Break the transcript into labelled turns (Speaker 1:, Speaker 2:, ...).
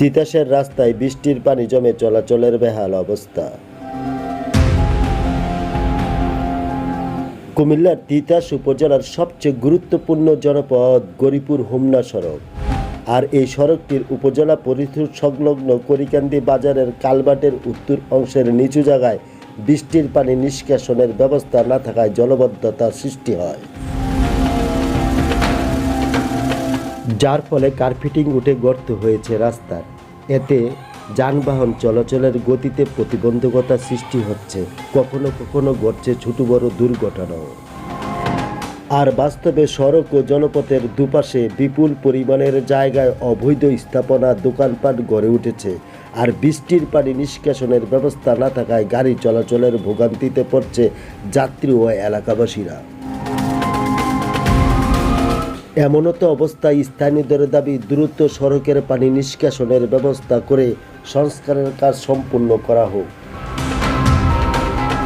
Speaker 1: তিতাসের রাস্তায় বৃষ্টির পানি জমে চলাচলের বেহাল অবস্থা। কুমিল্লার তিতাস উপজেলার সবচেয়ে গুরুত্বপূর্ণ জনপদ গরিপুর হোমনা সড়ক। আর এই সড়কটির উপজেলা পরিধি সংলগ্ন করিকান্দি বাজারের কালবাটের উত্তর অংশের নিচু জায়গায় বৃষ্টির পানি নিষ্কাশনের ব্যবস্থা না থাকায় জলবদ্ধতা সৃষ্টি হয়। যার ফলে কার্পেটিং উঠে গর্ত হয়েছে রাস্তার। এতে যানবাহন চলাচলের গতিতে প্রতিবন্ধকতা সৃষ্টি হচ্ছে। কখনো কখনো ঘটছে ছোট বড় দুর্ঘটনাও। আর বাস্তবে সড়ক ও জনপথের দুপাশে বিপুল পরিমাণের জায়গায় অবৈধ স্থাপনা দোকানপাট গড়ে উঠেছে। আর বৃষ্টির পানি নিষ্কাশনের ব্যবস্থা না থাকায় গাড়ি চলাচলের ভোগান্তিতে পড়ছে যাত্রী ও এলাকাবাসীরা। এমনতো অবস্থায় স্থানীয়দের দাবি দ্রুত সড়কের পানি নিষ্কাশনের ব্যবস্থা করে সংস্কারের কাজ সম্পূর্ণ করা হোক।